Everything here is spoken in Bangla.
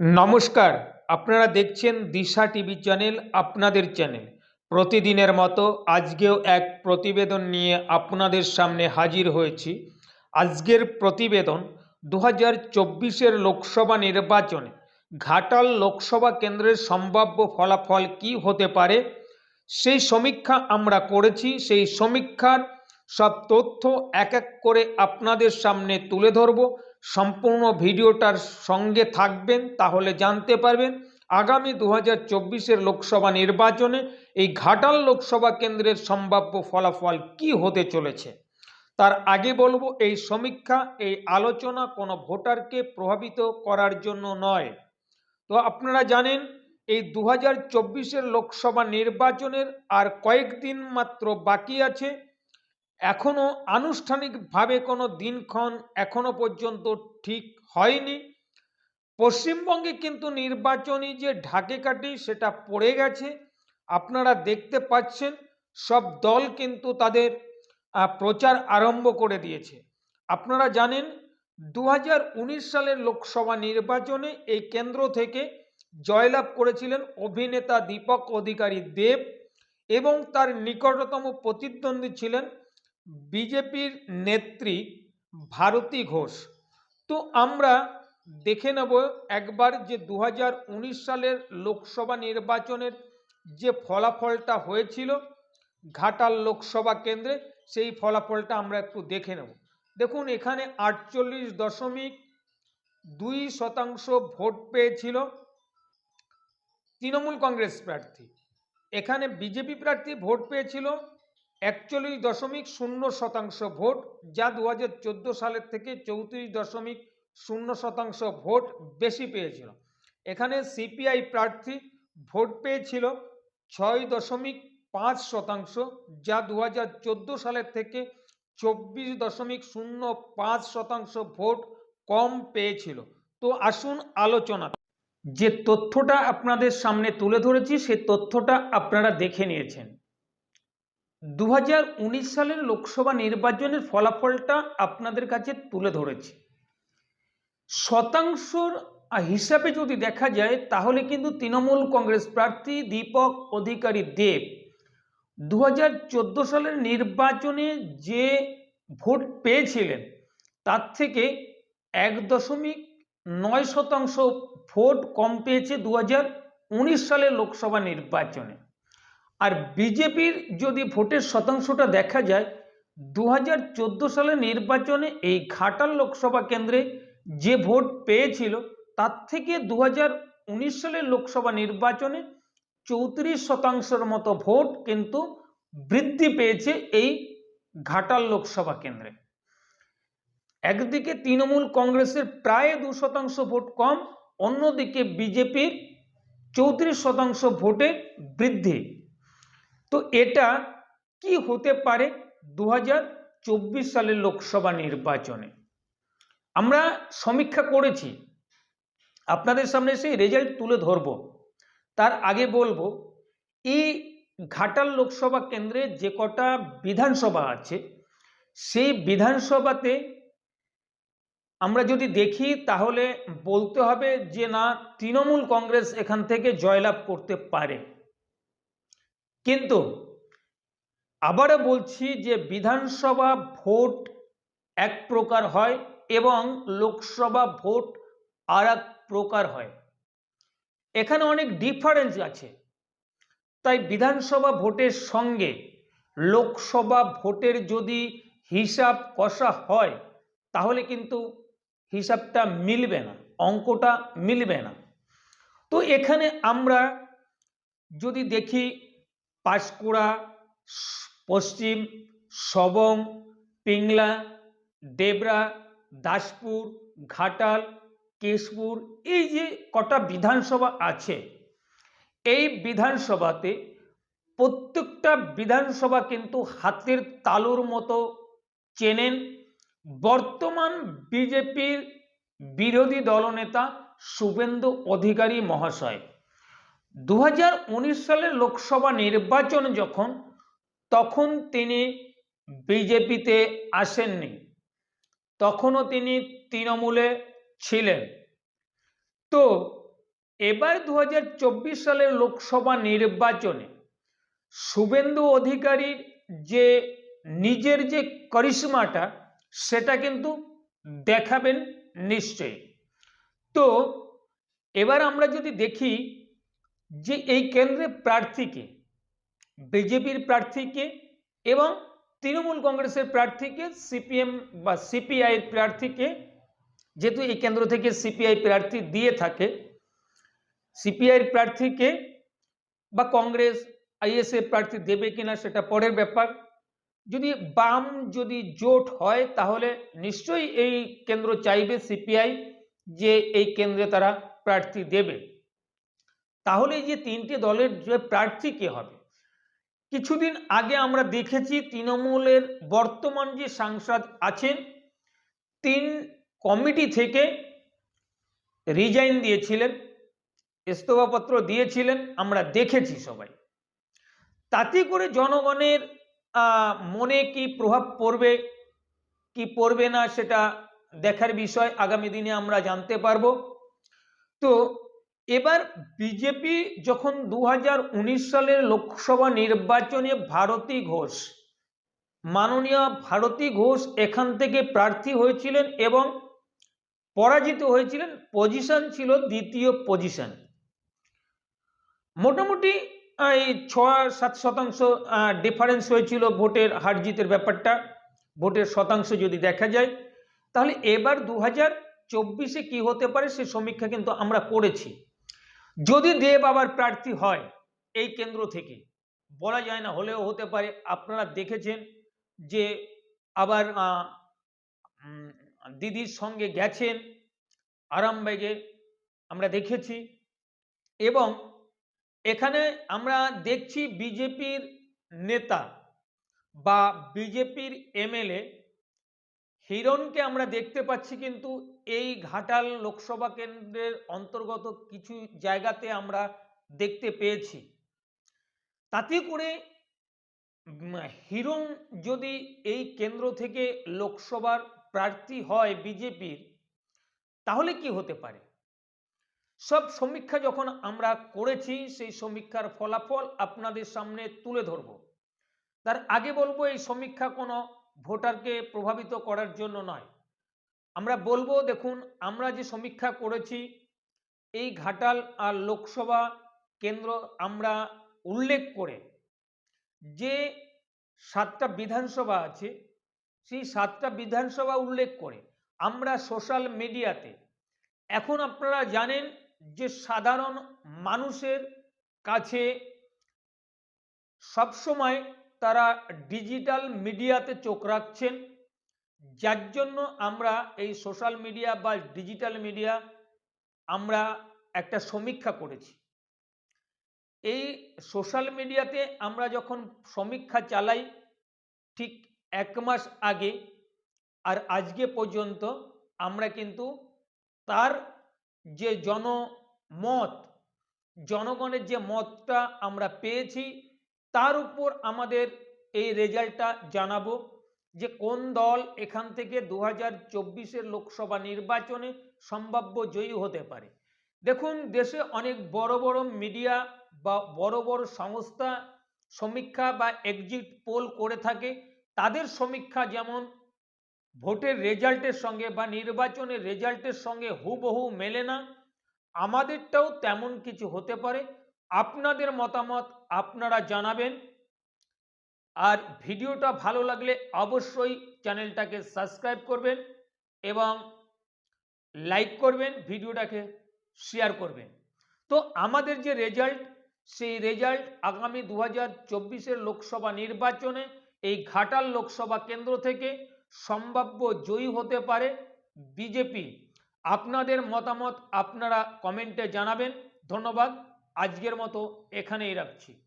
নমস্কার, আপনারা দেখছেন দিশা টিভি চ্যানেল আপনাদের চ্যানেল। প্রতিদিনের মতো আজকেও এক প্রতিবেদন নিয়ে আপনাদের সামনে হাজির হয়েছি। আজকের প্রতিবেদন দু হাজার লোকসভা নির্বাচনে ঘাটাল লোকসভা কেন্দ্রের সম্ভাব্য ফলাফল কি হতে পারে, সেই সমীক্ষা আমরা করেছি। সেই সমীক্ষার সব তথ্য এক এক করে আপনাদের সামনে তুলে ধরব। সম্পূর্ণ ভিডিওটার সঙ্গে থাকবেন, তাহলে জানতে পারবেন আগামী দু হাজার লোকসভা নির্বাচনে এই ঘাটাল লোকসভা কেন্দ্রের সম্ভাব্য ফলাফল কি হতে চলেছে। তার আগে বলব, এই সমীক্ষা, এই আলোচনা কোনো ভোটারকে প্রভাবিত করার জন্য নয়। তো আপনারা জানেন, এই দু হাজার লোকসভা নির্বাচনের আর কয়েকদিন মাত্র বাকি আছে। এখনও আনুষ্ঠানিকভাবে কোনো দিনক্ষণ এখনও পর্যন্ত ঠিক হয়নি। পশ্চিমবঙ্গে কিন্তু নির্বাচনী যে ঢাকে কাটি সেটা পড়ে গেছে। আপনারা দেখতে পাচ্ছেন সব দল কিন্তু তাদের প্রচার আরম্ভ করে দিয়েছে। আপনারা জানেন দু হাজার উনিশ সালের লোকসভা নির্বাচনে এই কেন্দ্র থেকে জয়লাভ করেছিলেন অভিনেতা দীপক অধিকারী দেব এবং তার নিকটতম প্রতিদ্বন্দ্বী ছিলেন বিজেপির নেত্রী ভারতী ঘোষ। তো আমরা দেখে নেব একবার যে দু হাজার উনিশ সালের লোকসভা নির্বাচনের যে ফলাফলটা হয়েছিল ঘাটাল লোকসভা কেন্দ্রে, সেই ফলাফলটা আমরা একটু দেখে নেব। দেখুন, এখানে আটচল্লিশ দশমিক দুই শতাংশ ভোট পেয়েছিল তৃণমূল কংগ্রেস প্রার্থী। এখানে বিজেপি প্রার্থী ভোট পেয়েছিল একচল্লিশ দশমিক শূন্য শতাংশ ভোট, যা দু হাজার চোদ্দ সালের থেকে চৌত্রিশ দশমিক শূন্য শতাংশ ভোট বেশি পেয়েছিল। এখানে সিপিআই প্রার্থী ভোট পেয়েছিল ছয় দশমিক পাঁচ শতাংশ, যা দু হাজার চোদ্দ সালের থেকে চব্বিশ দশমিক শূন্য পাঁচ শতাংশ ভোট কম পেয়েছিল। তো আসুন আলোচনা যে তথ্যটা আপনাদের সামনে তুলে ধরেছি, সে তথ্যটা আপনারা দেখে নিয়েছেন। দু হাজার উনিশ সালের লোকসভা নির্বাচনের ফলাফলটা আপনাদের কাছে তুলে ধরেছি। শতাংশর হিসাবে যদি দেখা যায়, তাহলে কিন্তু তৃণমূল কংগ্রেস প্রার্থী দীপক অধিকারী দেব দু হাজার চোদ্দ সালের নির্বাচনে যে ভোট পেয়েছিলেন, তার থেকে এক দশমিক নয় শতাংশ ভোট কম পেয়েছে দু হাজার উনিশ সালের লোকসভা নির্বাচনে। আর বিজেপির যদি ভোটের শতাংশটা দেখা যায় দু হাজার চোদ্দ সালের নির্বাচনে এই ঘাটাল লোকসভা কেন্দ্রে যে ভোট পেয়েছিল, তার থেকে দু হাজার উনিশ সালের লোকসভা নির্বাচনে চৌত্রিশ শতাংশের মতো ভোট কিন্তু বৃদ্ধি পেয়েছে এই ঘাটাল লোকসভা কেন্দ্রে। একদিকে তৃণমূল কংগ্রেসের প্রায় দু শতাংশ ভোট কম, অন্যদিকে বিজেপির চৌত্রিশ শতাংশ ভোটে বৃদ্ধি। তো এটা কি হতে পারে? দু হাজার চব্বিশ সালের লোকসভা নির্বাচনে। আমরা সমীক্ষা করেছি। আপনাদের সামনে সেই রেজাল্ট তুলে ধরব। তার আগে বলব, এই ঘাটাল লোকসভা কেন্দ্রে যে কটা বিধানসভা আছে, সেই বিধানসভাতে আমরা যদি দেখি, তাহলে বলতে হবে যে না, তৃণমূল কংগ্রেস এখান থেকে জয়লাভ করতে পারে। কিন্তু আবারও বলছি যে বিধানসভা ভোট এক প্রকার হয় এবং লোকসভা ভোট আর প্রকার হয়। এখানে অনেক ডিফারেন্স আছে। তাই বিধানসভা ভোটের সঙ্গে লোকসভা ভোটের যদি হিসাব কষা হয়, তাহলে কিন্তু হিসাবটা মিলবে না, অঙ্কটা মিলবে না। তো এখানে আমরা যদি দেখি পাঁশকুড়া, পশ্চিম সবং, পিংলা, দেবরা, দাসপুর, ঘাটাল, কেশপুর, এই যে কটা বিধানসভা আছে, এই বিধানসভাতে প্রত্যেকটা বিধানসভা কিন্তু হাতের তালুর মতো চেনেন। বর্তমান বিজেপির বিরোধী দলনেতা শুভেন্দু অধিকারী মহাশয়। দু হাজার উনিশ সালের লোকসভা নির্বাচন যখন, তখন তিনি বিজেপিতে আসেননি। তখনও তিনি তৃণমূলে ছিলেন। তো এবার দু হাজার চব্বিশ সালের লোকসভা নির্বাচনে শুভেন্দু অধিকারীর যে নিজের যে করিশ্মাটা, সেটা কিন্তু দেখাবেন নিশ্চয়ই। তো এবার আমরা যদি দেখি যে এই কেন্দ্রে প্রার্থীকে বিজেপির প্রার্থীকে এবং তৃণমূল কংগ্রেসের প্রার্থীকে সিপিএম বা সিপিআইয়ের প্রার্থীকে যেহেতু এই কেন্দ্র থেকে সিপিআই প্রার্থী দিয়ে থাকে সিপিআইয়ের প্রার্থীকে বা কংগ্রেস আইএসএ প্রার্থী দেবে কিনা সেটা পরের ব্যাপার। যদি বাম যদি জোট হয়, তাহলে নিশ্চয়ই এই কেন্দ্র চাইবে সিপিআই যে এই কেন্দ্রে তারা প্রার্থী দেবে। তাহলে যে তিনটি দলের যে প্রার্থী কে হবে। কিছুদিন আগে আমরা দেখেছি তৃণমূলের বর্তমান যে সাংসদ আছেন, তিন কমিটি থেকে রিজাইন দিয়েছিলেন, ইস্তফাপত্র দিয়েছিলেন, আমরা দেখেছি সবাই। তাতে করে জনগণের মনে কি প্রভাব পড়বে, কি পড়বে না সেটা দেখার বিষয় আগামী দিনে আমরা জানতে পারব। তো এবার বিজেপি যখন দু হাজার উনিশ সালের লোকসভা নির্বাচনে ভারতী ঘোষ, মাননীয় ভারতী ঘোষ এখান থেকে প্রার্থী হয়েছিলেন এবং পরাজিত হয়েছিলেন পজিশন ছিল দ্বিতীয় পজিশন মোটামুটি এই ছয় সাত শতাংশ ডিফারেন্স হয়েছিল ভোটের হার জিতের ব্যাপারটা, ভোটের শতাংশ যদি দেখা যায়, তাহলে এবার দু হাজার চব্বিশে কী হতে পারে সে সমীক্ষা কিন্তু আমরা করেছি। যদি দেব আবার প্রার্থী হয়, এই কেন্দ্র থেকে, বলা যায় না, হলেও হতে পারে, আপনারা দেখেছেন যে আবার দিদির সঙ্গে গেছেন আরামবাগে, আমরা দেখেছি এবং এখানে আমরা দেখছি বিজেপির নেতা বা বিজেপির এমএলএ হিরণকে আমরা দেখতে পাচ্ছি কিন্তু এই ঘাটাল লোকসভা কেন্দ্রের অন্তর্গত কিছু জায়গাতে আমরা দেখতে পেয়েছি। তাতে করে হিরণ যদি এই কেন্দ্র থেকে লোকসভার প্রার্থী হয় বিজেপির, তাহলে কি হতে পারে? সব সমীক্ষা যখন আমরা করেছি, সেই সমীক্ষার ফলাফল আপনাদের সামনে তুলে ধরব। তার আগে বলব, এই সমীক্ষা কোনো ভোটারকে প্রভাবিত করার জন্য নয়। আমরা বলব, দেখুন, আমরা যে সমীক্ষা করেছি, এই ঘাটাল আর লোকসভা কেন্দ্র আমরা উল্লেখ করে যে সাতটা বিধানসভা আছে, সেই সাতটা বিধানসভা উল্লেখ করে আমরা সোশ্যাল মিডিয়াতে, এখন আপনারা জানেন যে সাধারণ মানুষের কাছে সবসময় তারা ডিজিটাল মিডিয়াতে চোখ রাখছেন। যার জন্য আমরা এই সোশ্যাল মিডিয়া বা ডিজিটাল মিডিয়া আমরা একটা সমীক্ষা করেছি। এই সোশ্যাল মিডিয়াতে আমরা যখন সমীক্ষা চালাই, ঠিক এক মাস আগে আর আজকে পর্যন্ত আমরা কিন্তু তার যে জনমত, জনগণের যে মতটা আমরা পেয়েছি তার উপর আমাদের এই রেজাল্টটা জানাব যে কোন দল এখান থেকে দু হাজার লোকসভা নির্বাচনে সম্ভাব্য জয়ী হতে পারে। দেখুন, দেশে অনেক বড় বড় মিডিয়া বা বড় বড় সংস্থা সমীক্ষা বা এক্সিট পোল করে থাকে। তাদের সমীক্ষা যেমন ভোটের রেজাল্টের সঙ্গে বা নির্বাচনের রেজাল্টের সঙ্গে হুবহু মেলে না। আমাদেরটাও তেমন কিছু হতে পারে। আপনাদের মতামত আপনারা জানাবেন। আর ভিডিওটা ভালো লাগলে অবশ্যই চ্যানেলটাকে সাবস্ক্রাইব করবেন এবং লাইক করবেন, ভিডিওটাকে শেয়ার করবেন। তো আমাদের যে রেজাল্ট, সেই রেজাল্ট আগামী দু হাজার লোকসভা নির্বাচনে, এই ঘাটাল লোকসভা কেন্দ্র থেকে সম্ভাব্য জয়ী হতে পারে বিজেপি। আপনাদের মতামত আপনারা কমেন্টে জানাবেন। ধন্যবাদ। আজকের মতো এখানেই রাখছি।